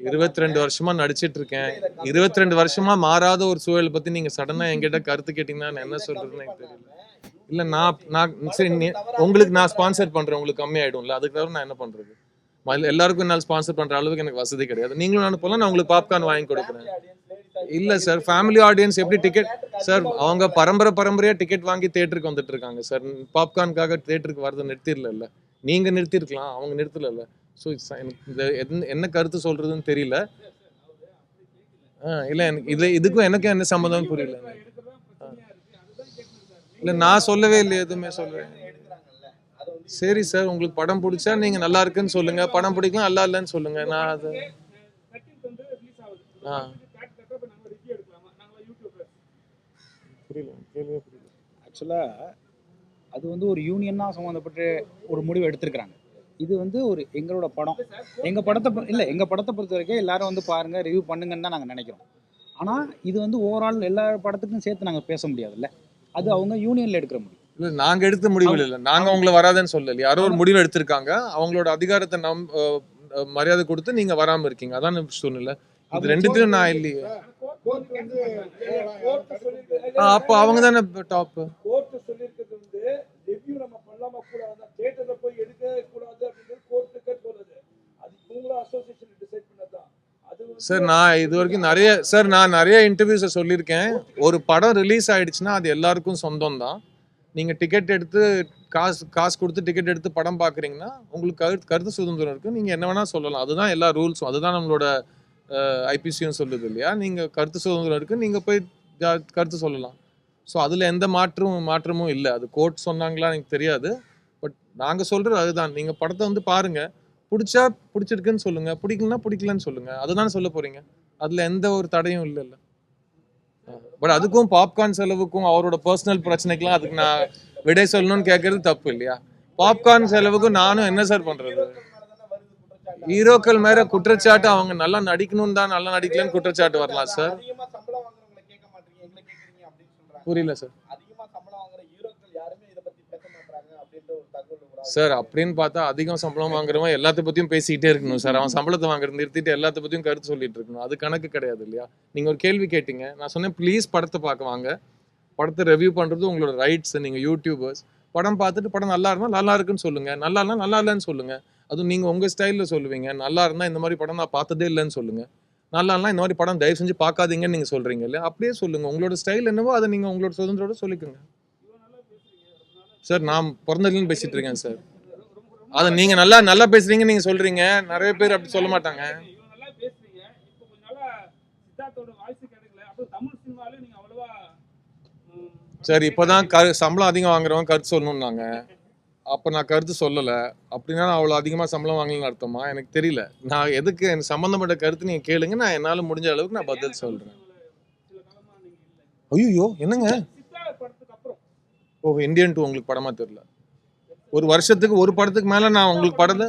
இருபத்தி ரெண்டு வருஷமா நடிச்சிட்டு இருக்கேன் இருபத்தி ரெண்டு வருஷமா மாறாத ஒரு சூழலை பத்தி நீங்க சடனா என்கிட்ட கருத்து கேட்டீங்கன்னா நான் என்ன சொல்றதுன்னு எனக்கு தெரியல. இல்ல நான் நான் சரி நீ- உங்களுக்கு நான் ஸ்பான்சர் பண்றேன் உங்களுக்கு கம்மி ஆயிடும்ல அதுக்கு தவிர நான் என்ன பண்றது? எல்லாருக்கும் என்னால் ஸ்பான்சர் பண்ற அளவுக்கு எனக்கு வசதி கிடையாது. நீங்களும் நான் போலாம் நான் உங்களுக்கு பாப்கார்ன் வாங்கி கொடுக்குறேன். இல்ல சார் ஃபேமிலி ஆடியன்ஸ் எப்படி டிக்கெட் சார் அவங்க பரம்பரை பரம்பரையா டிக்கெட் வாங்கி தேட்டருக்கு வந்துட்டு இருக்காங்க சார் பாப்கார்னுக்காக தேட்டருக்கு வரதை நிறுத்திடல நீங்க நிறுத்திருக்கலாம் அவங்க நிறுத்தல ஸோ எனக்கு இந்த என்ன- என்ன கருத்து சொல்றதுன்னு தெரியல. ஆ இல்ல எனக்கு இது இதுக்கும் எனக்கும் என்ன சம்மந்தம்னு புரியல. ஆ. இல்ல நான் சொல்லவே இல்லை எதுவுமே சொல்லவே சரி சார் உங்களுக்கு படம் பிடிச்சா நீங்க நல்லா இருக்குன்னு சொல்லுங்க. படம் பிடிக்கலாம் நல்லா இல்லைன்னு சொல்லுங்க. நான் அது ஆ. புரியல கேள்வியே புரியல. ஆக்சுவலாக அது வந்து ஒரு யூனியனாக சம்மந்தப்பட்டு ஒரு முடிவு எடுத்திருக்கிறாங்க. இது வந்து ஒரு எங்களோட படம். எங்கள் படத்தை இல்லை எங்கள் படத்தை பொறுத்த வரைக்கும் எல்லாரும் வந்து பாருங்கள் ரிவ்யூ பண்ணுங்கன்னு தான் நாங்கள் நினைக்கிறோம். ஆனால் இது வந்து ஓவரால் எல்லா படத்துக்கும் சேர்த்து நாங்கள் பேச முடியாதுல்ல. அது அவங்க யூனியனில் எடுக்கிற முடியும் இல்ல நாங்க எடுத்த முடிவு இல்ல. நாங்க உங்களை வராதுன்னு சொல்லல யாரோ ஒரு முடிவு எடுத்திருக்காங்க. அவங்களோட அதிகாரத்தை நம் மரியாதை கொடுத்து நீங்க வராம இருக்கீங்க. அதான் சூழ்நிலை இது ரெண்டுத்தையும் நான் இல்லையே. ஆ, அப்போ அவங்க தானே டாப் கோர்ட் சொல்லியிருக்கிறது வந்து ரிவ்யூ நம்ம பண்ணாம கூடாது தியேட்டர்ல போய் எடுக்க கூடாது அப்படின்றது கோர்ட்டுக்கே சொல்லுது அது இவங்கள அசோசியேஷன் டிசைட் பண்ணதான் அது வந்து சார் நான் இது வரைக்கும் நிறைய சார் நான் நிறைய இன்டர்வியூஸை சொல்லியிருக்கேன். ஒரு படம் ரிலீஸ் ஆயிடுச்சுன்னா அது எல்லாருக்கும் சொந்தம் தான் நீங்கள் டிக்கெட் எடுத்து காசு காசு கொடுத்து டிக்கெட் எடுத்து படம் பார்க்குறீங்கன்னா உங்களுக்கு கருத்து கருத்து சுதந்திரம் இருக்குது நீங்கள் என்ன வேணால் சொல்லலாம். அதுதான் எல்லா ரூல்ஸும் அதுதான் நம்மளோட ஐபிசியும் சொல்லுது இல்லையா? நீங்கள் கருத்து சுதந்திரம் இருக்குது நீங்கள் போய் கருத்து சொல்லலாம். ஸோ அதில் எந்த மாற்றமும் மாற்றமும் இல்லை. அது கோர்ட் சொன்னாங்களா எனக்கு தெரியாது. பட் நாங்கள் சொல்கிறது அதுதான். நீங்கள் படத்தை வந்து பாருங்கள் பிடிச்சா பிடிச்சிருக்குன்னு சொல்லுங்க. பிடிக்கலன்னா பிடிக்கலன்னு சொல்லுங்க. அதுதான் சொல்ல போறீங்க? அதுல எந்த ஒரு தடையும் இல்லைல்ல பட் அதுக்கும் பாப்கார்ன் செலவுக்கும் அவரோட பர்சனல் பிரச்சனைக்கெல்லாம் அதுக்கு நான் விடை சொல்லணும்னு கேட்கறது தப்பு இல்லையா? பாப்கார்ன் செலவுக்கும் நானும் என்ன சார் பண்றது? ஹீரோக்கள் மேல குற்றச்சாட்டு அவங்க நல்லா நடிக்கணும் தான் நல்லா நடிக்கலன்னு குற்றச்சாட்டு வரலாம் சார் அதிகமா சம்பளம் வாங்குறவங்களை கேட்க மாட்டீங்க எங்களை கேக்குறீங்க அப்படின்னு சொல்றாங்க புரியல சார் அதிகமா சம்பளம் வாங்குற ஹீரோக்கள் யாருமே இதை பத்தி பேச மாட்டாங்க அப்படின்ற ஒரு தகவல் ஒரு ஆள். சார் அப்படின்னு பார்த்தா அதிகம் சம்பளம் வாங்குறவன் எல்லாத்த பத்தியும் பேசிக்கிட்டே இருக்கணும் சார். அவன் சம்பளத்தை வாங்குறது நிறுத்திட்டு எல்லாத்த பத்தியும் கருத்து சொல்லிட்டு இருக்கணும். அது கணக்கு கிடையாது இல்லையா? நீங்க ஒரு கேள்வி கேட்டீங்க. நான் சொன்னேன் ப்ளீஸ் படத்தை பார்க்க வாங்க. படத்தை ரிவ்யூ பண்றது உங்களோட ரைட்ஸ் நீங்க யூடியூபர்ஸ் படம் பார்த்துட்டு படம் நல்லா இருந்தால் நல்லா இருக்குன்னு சொல்லுங்க. நல்லா இருந்தால் நல்லா இல்லைன்னு சொல்லுங்க. அதுவும் நீங்க உங்க ஸ்டைல்ல சொல்லுவீங்க. நல்லா இருந்தா இந்த மாதிரி படம் நான் பார்த்ததே இல்லைன்னு சொல்லுங்க. நல்லா இல்லைனா இந்த மாதிரி படம் தயவு செஞ்சு பார்க்காதீங்கன்னு நீங்க சொல்றீங்க இல்லையா? அப்படியே சொல்லுங்க. உங்களோட ஸ்டைல் என்னவோ அதை நீங்க உங்களோட சுதந்திரோட சொல்லிக்கோங்க. சார் நான் பிறந்ததுலேருந்து பேசிட்டு இருக்கேன் சார். அதை நீங்க நல்லா நல்லா பேசுறீங்க நீங்க சொல்றீங்க. நிறைய பேர் அப்படி சொல்ல மாட்டாங்க. சார் இப்போ சரி இப்போதான் கரு சம்பளம் அதிகம் வாங்குறவங்க கருத்து சொல்லணும்னாங்க. அப்போ நான் கருத்து சொல்லலை. அப்படின்னா நான் அவ்வளோ அதிகமாக சம்பளம் வாங்கலன்னு அர்த்தமா? எனக்கு தெரியல. நான் எதுக்கு எனக்கு சம்மந்தப்பட்ட கருத்து நீங்கள் கேளுங்க. நான் என்னால் முடிஞ்ச அளவுக்கு நான் பதில் சொல்கிறேன் ஐயோ என்னங்க? ஓ இந்தியன் டூ உங்களுக்கு படமா தெரியல. ஒரு வருஷத்துக்கு ஒரு படத்துக்கு மேலே நான் உங்களுக்கு படத்தை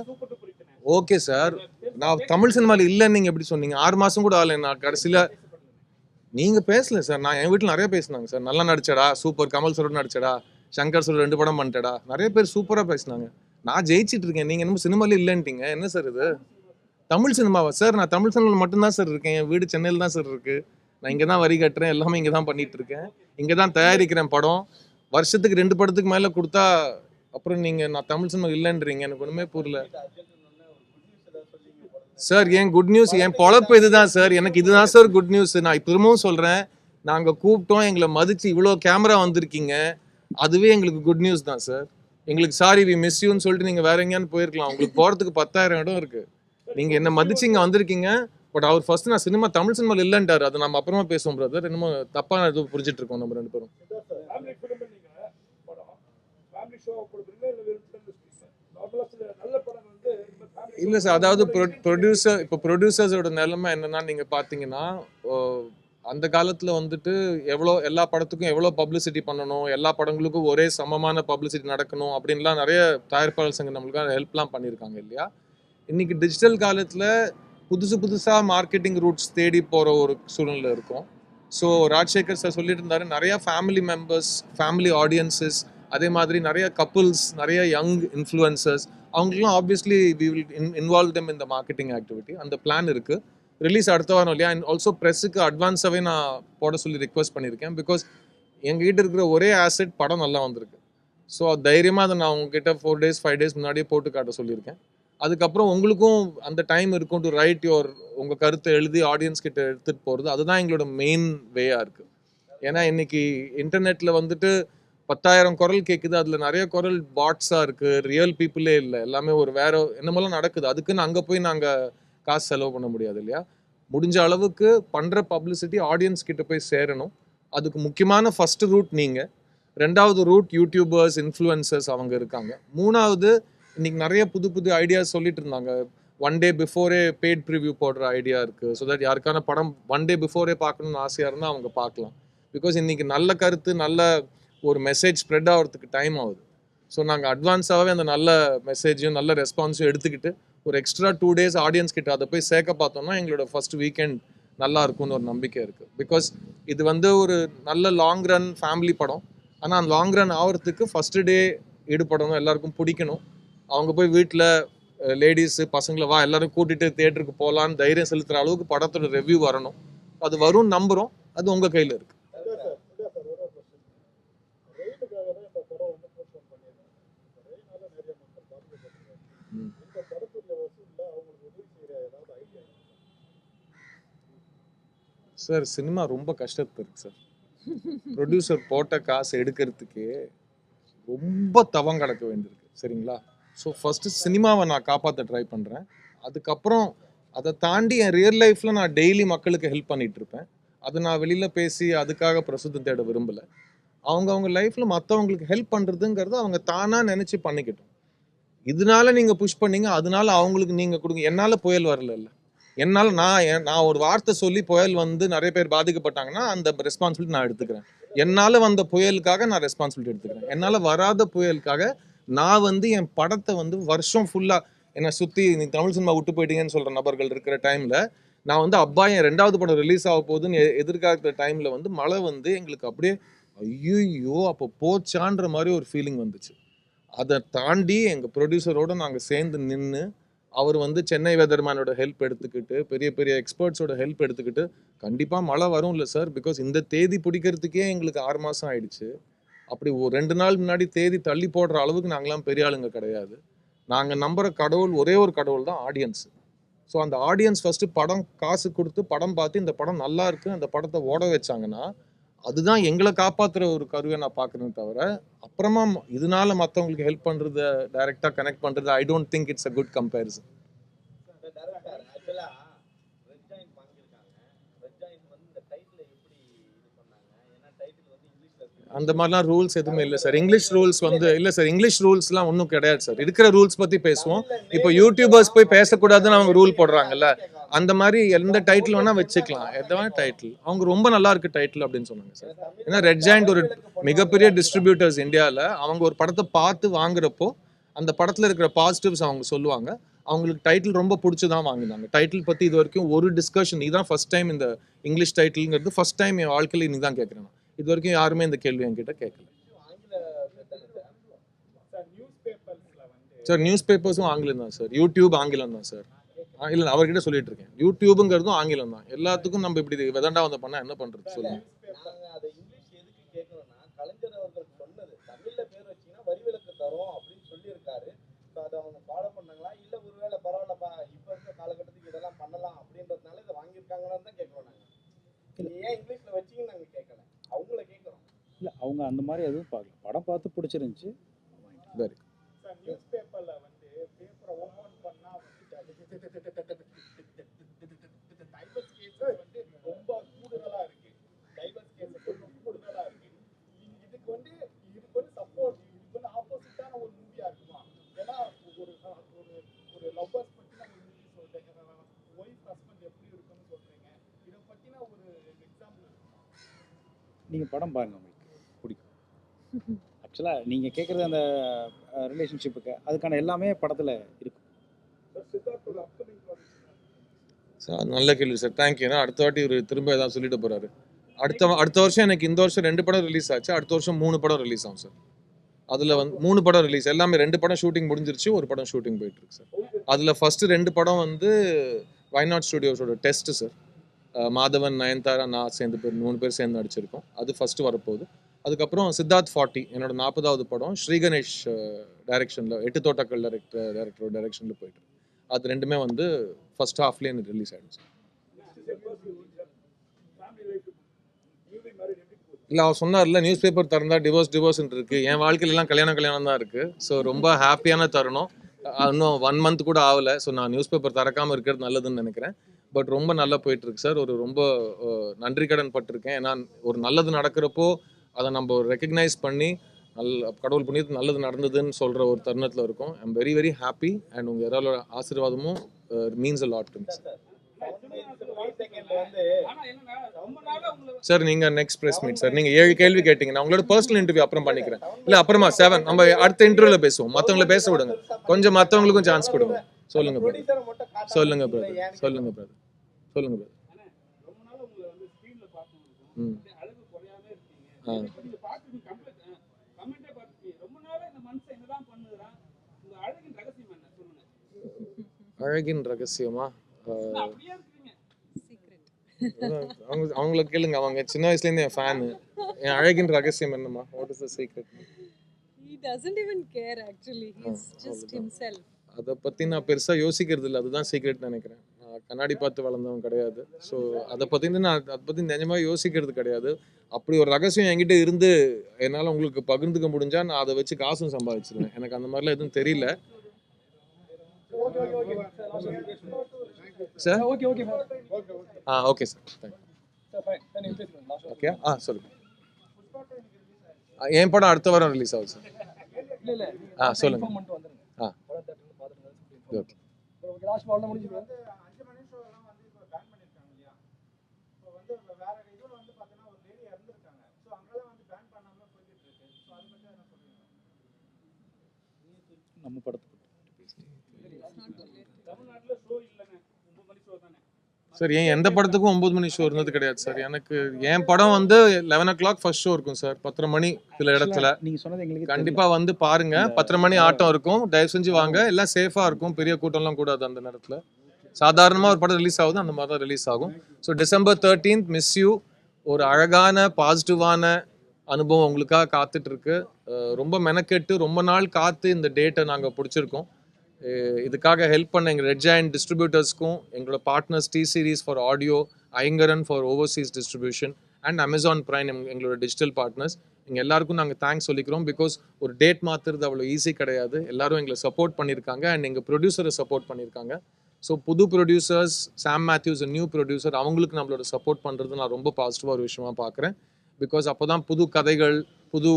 ஓகே சார் நான் தமிழ் சினிமாவில் இல்லைன்னு நீங்கள் எப்படி சொன்னீங்க? ஆறு மாதம் கூட ஆகலை நான் கடைசியில் நீங்கள் பேசல சார் நான் என் வீட்டில் நிறைய பேசினாங்க சார் நல்லா நடிச்சடா சூப்பர் கமல் சரோட நடிச்சடா சங்கர் சரோட ரெண்டு படம் பண்ணிட்டடா. நிறைய பேர் சூப்பராக பேசினாங்க. நான் ஜெயிச்சிட்டு இருக்கேன். நீங்கள் என்னமோ சினிமாவில் இல்லைன்ட்டீங்க. என்ன சார் இது? தமிழ் சினிமாவா? சார் நான் தமிழ் சினிமாவில் மட்டும்தான் சார் இருக்கேன். என் வீடு சென்னையில் தான் சார் இருக்கு. நான் இங்கே தான் வரி கட்டுறேன். எல்லாமே இங்கே தான் பண்ணிட்டு இருக்கேன். இங்கே தான் தயாரிக்கிறேன் படம். வருஷத்துக்கு ரெண்டு படத்துக்கு மேலே கொடுத்தா அப்புறம் நீங்கள் நான் தமிழ் சினிமா இல்லைன்றீங்க. எனக்கு ஒன்றுமே புரியல. சார் என் குட் நியூஸ் என் பொழப்பு இதுதான் சார் எனக்கு இதுதான் சார் குட் நியூஸ் நான் திரும்பவும் சொல்றேன். நாங்க கூப்பிட்டோம் எங்களை மதிச்சு இவ்வளோ கேமரா வந்திருக்கீங்க. அதுவே எங்களுக்கு குட் நியூஸ் தான் சார் எங்களுக்கு சாரி வி மிஸ் யூன்னு சொல்லிட்டு நீங்க வேற எங்கேயான்னு போயிருக்கலாம். உங்களுக்கு போறதுக்கு பத்தாயிரம் இடம் இருக்கு. நீங்க என்ன மதிச்சு இங்க வந்திருக்கீங்க. பட் அவர் ஃபர்ஸ்ட் நான் சினிமா தமிழ் சினிமாவில் இல்லைன்ட்டார். அதை நம்ம அப்புறமா பேசுவோம் பிரதர் என்னமோ தப்பான இது புரிஞ்சிட்டு இருக்கோம் நம்ம ரெண்டு பேரும் ஃபேமிலி ஃபிலிம் நீங்க படம் ஃபேமிலி ஷோ கொடுக்குறீங்க இல்ல வெறும் ஃபிலிம் நார்மலா சில நல்ல படம் வந்து இந்த family இல்லை சார் அதாவது ப்ரொடியூசர் இப்போ ப்ரொடியூசர்ஸோட நிலைமை என்னன்னா நீங்கள் பார்த்தீங்கன்னா அந்த காலத்தில் வந்துட்டு எவ்வளோ எல்லா படத்துக்கும் எவ்வளோ பப்ளிசிட்டி பண்ணணும் எல்லா படங்களுக்கும் ஒரே சமமான பப்ளிசிட்டி நடக்கணும் அப்படின்லாம் நிறைய தயாரிப்பாளர் சங்கம் நம்மளுக்கு ஹெல்ப்லாம் பண்ணியிருக்காங்க இல்லையா? இன்னைக்கு டிஜிட்டல் காலத்தில் புதுசு புதுசாக மார்க்கெட்டிங் ரூட்ஸ் தேடி போகிற ஒரு சூழ்நிலை இருக்கும். ஸோ ராஜசேகர் சார் சொல்லிட்டு இருந்தாரு நிறையா ஃபேமிலி மெம்பர்ஸ் ஃபேமிலி ஆடியன்சஸ் அதே மாதிரி நிறைய கப்புள்ஸ் நிறைய யங் இன்ஃப்ளூயன்சர்ஸ் அவங்களுக்குலாம் obviously we will in involve them இந்த மார்க்கெட்டிங் ஆக்டிவிட்டி அந்த பிளான் இருக்கு. ரிலீஸ் அடுத்த வாரம் இல்லையா? அண்ட் ஆல்சோ ப்ரெஸ்ஸுக்கு அட்வான்ஸாகவே நான் போட சொல்லி ரிக்வெஸ்ட் பண்ணியிருக்கேன். பிகாஸ் எங்ககிட்ட இருக்கிற ஒரே ஆசெட் படம் நல்லா வந்திருக்கு. ஸோ தைரியமாக அதை நான் உங்ககிட்ட ஃபோர் டேஸ் ஃபைவ் டேஸ் முன்னாடியே போட்டு காட்ட சொல்லியிருக்கேன். அதுக்கப்புறம் உங்களுக்கும் அந்த டைம் இருக்கும் டு ரைட் யுவர் உங்கள் கருத்தை எழுதி ஆடியன்ஸ் கிட்ட எடுத்துகிட்டு போகிறது அதுதான் எங்களோட மெயின் வேயாக இருக்குது ஏன்னா இன்னைக்கு இன்டர்நெட்டில் வந்துட்டு பத்தாயிரம் குரல் கேட்குது அதில் நிறைய குரல் பாட்ஸாக இருக்குது ரியல் பீப்புளே இல்லை. எல்லாமே ஒரு வேற என்னமெல்லாம் நடக்குது. அதுக்குன்னு அங்கே போய் நாங்கள் காசு செலவு பண்ண முடியாது இல்லையா? முடிஞ்ச அளவுக்கு பண்ணுற பப்ளிசிட்டி ஆடியன்ஸ் கிட்ட போய் சேரணும். அதுக்கு முக்கியமான ஃபஸ்ட்டு ரூட் நீங்கள் ரெண்டாவது ரூட் யூடியூபர்ஸ் இன்ஃப்ளூயன்சர்ஸ் அவங்க இருக்காங்க. மூணாவது இன்றைக்கி நிறைய புது புது ஐடியாஸ் சொல்லிட்டு இருந்தாங்க. One day before paid preview போடுற ஐடியா இருக்குது ஸோ தட் யாருக்கான படம் ஒன் டே பிஃபோரே பார்க்கணுன்னு ஆசையாக இருந்தால் அவங்க பார்க்கலாம். பிகாஸ் இன்றைக்கி நல்ல கருத்து நல்ல ஒரு மெசேஜ் ஸ்ப்ரெட் ஆகிறதுக்கு டைம் ஆகுது. ஸோ நாங்கள் அட்வான்ஸாகவே அந்த நல்ல மெசேஜையும் நல்ல ரெஸ்பான்ஸையும் எடுத்துக்கிட்டு ஒரு எக்ஸ்ட்ரா டூ டேஸ் ஆடியன்ஸ் கிட்ட அதை போய் சேர்க்க பார்த்தோம்னா எங்களோட ஃபர்ஸ்ட் வீக்கெண்ட் நல்லா இருக்கும்னு ஒரு நம்பிக்கை இருக்குது பிகாஸ் இது வந்து ஒரு நல்ல லாங் ரன் ஃபேமிலி படம். ஆனால் அந்த லாங் ரன் ஆகிறதுக்கு ஃபஸ்ட்டு டே ஈடுபடணும் எல்லாருக்கும் பிடிக்கணும். அவங்க போய் வீட்டில் லேடிஸு பசங்களை வா எல்லாரும் கூட்டிகிட்டு தேட்டருக்கு போகலான்னு தைரியம் செலுத்துகிற அளவுக்கு படத்தோட ரிவ்யூ வரணும். அது வரும்னு நம்புகிறோம் அது உங்கள் கையில் இருக்குது சார் சினிமா ரொம்ப கஷ்டத்து இருக்கு சார். ப்ரொடியூசர் போட்ட காசு எடுக்கிறதுக்கு ரொம்ப தவம் கிடக்க வேண்டியிருக்கு சரிங்களா? ஸோ ஃபஸ்ட்டு சினிமாவை நான் காப்பாற்ற ட்ரை பண்ணுறேன் அதுக்கப்புறம் அதை தாண்டி என் ரியல் லைஃப்பில் நான் டெய்லி மக்களுக்கு ஹெல்ப் பண்ணிகிட்ருப்பேன் இருப்பேன். அது நான் வெளியில் பேசி அதுக்காக பிரசுத்தம் தேட விரும்பலை. அவங்க அவங்க லைஃப்பில் மற்றவங்களுக்கு ஹெல்ப் பண்ணுறதுங்கிறது அவங்க தானாக நினச்சி பண்ணிக்கிட்டோம். இதனால நீங்கள் புஷ் பண்ணீங்க அதனால அவங்களுக்கு நீங்கள் கொடுங்க. என்னால் புயல் வரல என்னால் நான் என்- நான் ஒரு வார்த்தை சொல்லி புயல் வந்து நிறைய பேர் பாதிக்கப்பட்டாங்கன்னா அந்த ரெஸ்பான்சிபிலிட்டி நான் எடுத்துக்கிறேன். என்னால் வந்த புயலுக்காக நான் ரெஸ்பான்சிபிலிட்டி எடுத்துக்கிறேன். என்னால் வராத புயலுக்காக நான் வந்து என் படத்தை வந்து வருஷம் ஃபுல்லாக என்னை சுற்றி நீ தமிழ் சினிமா விட்டு போயிட்டீங்கன்னு சொல்கிற நபர்கள் இருக்கிற டைமில் நான் வந்து அப்பா என் ரெண்டாவது படம் ரிலீஸ் ஆக போகுதுன்னு எ- டைமில் வந்து மழை வந்து எங்களுக்கு அப்படியே ஐயோ அப்போ போச்சான்ற மாதிரி ஒரு ஃபீலிங் வந்துச்சு. அதை தாண்டி எங்கள் ப்ரொடியூசரோடு நாங்கள் சேர்ந்து நின்று அவர் வந்து சென்னை வெதர்மேனோட ஹெல்ப் எடுத்துக்கிட்டு பெரிய பெரிய எக்ஸ்பர்ட்ஸோட ஹெல்ப் எடுத்துக்கிட்டு கண்டிப்பாக மழை வரும் இல்லை சார் பிகாஸ் இந்த தேதி பிடிக்கிறதுக்கே எங்களுக்கு ஆறு மாதம் ஆயிடுச்சு. அப்படி ஒரு ரெண்டு நாள் முன்னாடி தேதி தள்ளி போடுற அளவுக்கு நாங்களாம் பெரிய ஆளுங்க கிடையாது. நாங்கள் நம்புகிற கடவுள் ஒரே ஒரு கடவுள் தான் ஆடியன்ஸ் ஸோ அந்த ஆடியன்ஸ் ஃபஸ்ட்டு படம் காசு கொடுத்து படம் பார்த்து இந்த படம் நல்லா இருக்கு அந்த படத்தை ஓட வச்சாங்கன்னா அதுதான் எங்களை காப்பாற்றுற ஒரு கருவை நான் பார்க்குறேன் தவிர அப்புறமா இதனால மற்றவங்களுக்கு ஹெல்ப் பண்ணுறது டைரெக்டாக கனெக்ட் பண்ணுறது I don't think it's a good comparison அந்த மாதிரிலாம் ரூல்ஸ் எதுவுமே இல்லை சார் இங்கிலீஷ் ரூல்ஸ் வந்து இல்லை சார் இங்கிலீஷ் ரூல்ஸ்லாம் ஒன்றும் கிடையாது சார் இருக்கிற ரூல்ஸ் பற்றி பேசுவோம். இப்போ யூடியூபர்ஸ் போய் பேசக்கூடாதுன்னு அவங்க ரூல் போடுறாங்கல்ல. அந்த மாதிரி எந்த டைட்டில் வேணால் வச்சுக்கலாம். எதாவது டைட்டில் அவங்க ரொம்ப நல்லா இருக்கு டைட்டில் அப்படின்னு சொன்னாங்க சார் ஏன்னா ரெட் ஜாயிண்ட் ஒரு மிகப்பெரிய டிஸ்ட்ரிபியூட்டர்ஸ் இந்தியாவில் அவங்க ஒரு படத்தை பார்த்து வாங்குறப்போ அந்த படத்தில் இருக்கிற பாசிட்டிவ்ஸ் அவங்க சொல்லுவாங்க. அவங்களுக்கு டைட்டில் ரொம்ப பிடிச்சி தான் வாங்கினாங்க. டைட்டில் பற்றி இது வரைக்கும் ஒரு டிஸ்கஷன் இதுதான் ஃபர்ஸ்ட் டைம் இந்த இங்கிலீஷ் டைட்டில்ங்கிறது ஃபர்ஸ்ட் டைம் என் வாழ்க்கையில் இன்னைக்கு தான் கேட்குறேன். இது வரைக்கும் யாருமே இந்த கேள்வி என்கிட்ட கேட்கல சார் நியூஸ் பேப்பர்ஸும் ஆங்கிலம் தான் சார் யூடியூப் ஆங்கிலம் தான் சார் இல்லை அவர்கிட்ட சொல்லிட்டு இருக்கேன் யூடியூபுங்கிறதும் ஆங்கிலம் தான். எல்லாத்துக்கும் நம்ம இப்படி விதண்டா வந்து பண்ணால் என்ன பண்ணுறது சொல்லுங்க. நாங்க அதை இங்கிலீஷ் எதுக்கு கேட்கறோம்னா கலைஞர் அவர்கள் சொன்னது தமிழ்ல பேர் வச்சீங்கன்னா வரி விலக்கு தரோம் அப்படின்னு சொல்லியிருக்காரு. ஸோ அதை அவங்க ஃபாலோ பண்ணாங்களா? இல்ல ஒருவேளை பரவாயில்லப்பா இப்ப இருக்க காலகட்டத்துக்கு இதெல்லாம் பண்ணலாம் அப்படின்றதுனால இதை வாங்கியிருக்காங்கன்னு தான் கேட்கறோம் நாங்க. நீங்க ஏன் இங்கிலீஷ்ல வச்சீங்கன்னு நாங்க கேட்கல. அவங்கள கேட்கறோம். இல்லை அவங்க அந்த மாதிரி எதுவும் பார்க்கல. படம் பார்த்து பிடிச்சிருந்துச்சு. சார். நியூஸ் பேப்பர்ல வந்து பேப்பரை பண்ணா டைவர்ஸ் கேஸ் வந்து ரொம்ப கூடுதலா இருக்கு டைவர்ஸ் கேஸ் ரொம்ப கூடுதலா இருக்கு இதுக்கு வந்து இதுக்கு வந்து சப்போர்ட் இதுக்கு வந்து ஆப்போசிட்டான ஒரு மூவியா இருக்குமா ஏன்னா ஒரு ஒரு ஒரு லவ்வர்ஸ் பத்தின ஒரு மூவி சொல்றீங்க ஒய்ஃப் ஹஸ்பண்ட் எப்படி இருக்கும்னு சொல்றீங்க இதை பத்தின ஒரு எக்ஸாம்பிள் நீங்கள் படம் பாருங்க உங்களுக்கு. பிடிக்கும். ஆக்சுவலாக நீங்கள் கேட்குறது அந்த ரிலேஷன்ஷிப்புக்கு அதுக்கான எல்லாமே படத்தில் இருக்கும். சார் நல்ல கேள்வி சார் தேங்க்யூ ஏன்னா அடுத்த வாட்டி இவர் திரும்ப ஏதாவது சொல்லிட்டு போகிறாரு அடுத்த அடுத்த வருஷம் எனக்கு இந்த வருஷம் ரெண்டு படம் ரிலீஸ் ஆச்சு. அடுத்த வருஷம் மூணு படம் ரிலீஸ் ஆகும் சார் அதில் வந்து மூணு படம் ரிலீஸ் எல்லாமே ரெண்டு படம் ஷூட்டிங் முடிஞ்சிருச்சு ஒரு படம் ஷூட்டிங் போயிட்டுருக்கு சார் அதில் ஃபஸ்ட்டு ரெண்டு படம் வந்து வயநாட் ஸ்டுடியோஸோட டெஸ்ட்டு சார் மாதவன் நயன்தாரா நான் சேர்ந்து பேர் மூணு பேர் சேர்ந்து நடிச்சிருக்கோம். அது ஃபஸ்ட்டு வரப்போகுது. அதுக்கப்புறம் சித்தார்த் ஃபார்ட்டி என்னோட நாற்பதாவது படம். ஸ்ரீ கணேஷ் டைரக்ஷனில் எட்டு தோட்டக்கள் டைரக்டர் டைரக்டரோட டைரக்ஷனில் போயிட்டு அது ரெண்டுமே வந்து ஃபர்ஸ்ட் ஹாஃப்லேயே எனக்கு ரிலீஸ் ஆகிடுச்சு இல்லை அவர் சொன்னார்ல நியூஸ் பேப்பர் திறந்தா டிவோர்ஸ் டிவோர்ஸ்ன்னு இருக்கு. என் வாழ்க்கையில எல்லாம் கல்யாணம் கல்யாணம் தான் இருக்கு. ஸோ ரொம்ப ஹாப்பியான தருணம். இன்னும் ஒன் மந்த் கூட ஆகல. ஸோ நான் நியூஸ் பேப்பர் திறக்காம இருக்கிறது நல்லதுன்னு நினைக்கிறேன். பட் ரொம்ப நல்லா போயிட்டு இருக்கு சார் ஒரு ரொம்ப நன்றி கடன் பட்டிருக்கேன். ஏன்னா ஒரு நல்லது நடக்கிறப்போ அதை நம்ம ரெக்கக்னைஸ் பண்ணி நல்ல கடவுள் புண்ணியத்து நல்லது நடந்ததுன்னு சொல்ற ஒரு தருணத்தில் இருக்கும். I'm very very happy and உங்கள் எல்லாரோட ஆசீர்வாதமும் means a lot to sir நீங்க நெக்ஸ்ட் பிரஸ் மீட் சார் நீங்க ஏழு கேள்வி கேட்டீங்க நான் உங்களோட பர்சனல் இன்டர்வியூ அப்புறம் பண்ணிக்கிறேன். இல்ல அப்புறமா செவன் நம்ம அடுத்த இன்டர்வியூல பேசுவோம். மத்தவங்கள பேச விடுங்க. கொஞ்சம் மத்தவங்களுக்கும் சான்ஸ் கொடுங்க. சொல்லுங்க காட்டாம சொல்லுங்க பிரதர் சொல்லுங்க பிரதர் சொல்லுங்க பிரதர் ம். ஆ. இப்ப நீங்க பார்த்துட்டு கமெண்ட் கமெண்டே பார்த்துருக்கீங்க ரொம்ப நாளா இந்த மனுஷன் என்னதான் பண்ணுறான் உங்க அழகின் ரகசியம் என்ன சொல்லுங்க அழகின் ரகசியமா? அவங்க அவங்கள கேளுங்க. அவங்க சின்ன வயசுல இருந்து என் ஃபேனு என் அழகின் ரகசியம் என்னமா what is the secret He doesn't even care actually. He's just அவ்வளவுதான். himself. அதை பற்றி நான் பெருசாக யோசிக்கிறது இல்லை. அதுதான் சீக்ரெட் நினைக்கிறேன். நான் கண்ணாடி பார்த்து வளர்ந்தவன் கிடையாது. ஸோ அதை பற்றி நான் அதை பற்றி நிஜமாக யோசிக்கிறது கிடையாது. அப்படி ஒரு ரகசியம் என்கிட்ட இருந்து என்னால் உங்களுக்கு பகிர்ந்துக்க முடிஞ்சா நான் அதை வச்சு காசும் சம்பாதிச்சிருவேன். எனக்கு அந்த மாதிரிலாம் எதுவும் தெரியல. Sir okay okay ah okay sir thank okay ah சொல்லுங்க ஆ, என் படம் அடுத்த வாரம் ரிலீஸ் ஆகுது சார் இல்ல இல்ல. ஆ சொல்லுங்க. பண்ணிட்டு வந்துருங்க. ஆ ஓகே சொல்றீங்க நம்ம படத்தை தமிழ்நாட்டுல ஷோ இல்லைங்க ஒன்பது மணி ஷோ தானே சார் ஏன் எந்த படத்துக்கும் ஒன்பது மணி ஷோ இருந்தது கிடையாது சார். எனக்கு என் படம் வந்து eleven o'clock first show இருக்கும் சார். பத்தரை மணி சில இடத்துல. நீங்க சொன்னது எங்களுக்கு கண்டிப்பா வந்து பாருங்க. பத்தரை மணி ஆட்டம் இருக்கும். தயவு செஞ்சு வாங்க. எல்லாம் சேஃபா இருக்கும். பெரிய கூட்டம்லாம் கூடாது அந்த நேரத்துல. சாதாரணமா ஒரு படம் ரிலீஸ் ஆகுது அந்த மாதிரி தான் ரிலீஸ் ஆகும். So December thirteenth miss you ஒரு அழகான பாசிட்டிவான அனுபவம் உங்களுக்காக காத்துட்டு இருக்கு. ரொம்ப மெனக்கெட்டு ரொம்ப நாள் காத்து இந்த டேட்டை நாங்கள் பிடிச்சிருக்கோம். இதுக்காக ஹெல்ப் பண்ண எங்கள் ரெட் ஜாயின் டிஸ்ட்ரிபியூட்டர்ஸ்க்கும் எங்களோட partners T Series for audio Ayngaran for overseas distribution and Amazon Prime எங்களோட டிஜிட்டல் பார்ட்னர்ஸ் இங்கே எல்லாருக்கும் நாங்கள் தேங்க்ஸ் சொல்லிக்கிறோம். பிகாஸ் ஒரு டேட் மாற்றுறது அவ்வளோ ஈஸி கிடையாது. எல்லாரும் எங்களை சப்போர்ட் பண்ணியிருக்காங்க அண்ட் எங்கள் ப்ரொடியூசரை சப்போர்ட் பண்ணியிருக்காங்க ஸோ புது producers Sam Mathews new producer அவங்களுக்கு நம்மளோட சப்போர்ட் பண்ணுறது நான் ரொம்ப பாசிட்டிவாக ஒரு விஷயமா பார்க்குறேன் பிகாஸ் அப்போ தான் புது கதைகள் புது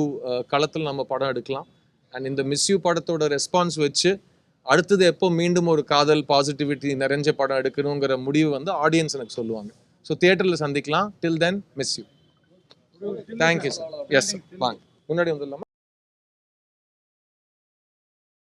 களத்தில் நம்ம படம் எடுக்கலாம். அண்ட் இந்த மிஸ்யூ படத்தோட ரெஸ்பான்ஸ் வச்சு அடுத்தது எப்போ மீண்டும் ஒரு காதல் பாசிட்டிவிட்டி நிறைஞ்ச படம் எடுக்கணுங்கிற முடிவு வந்து ஆடியன்ஸ் எனக்கு சொல்லுவாங்க. ஸோ தியேட்டரில் சந்திக்கலாம். Till then miss you thank you sir yes வாங்க முன்னாடி வந்துடலாமா?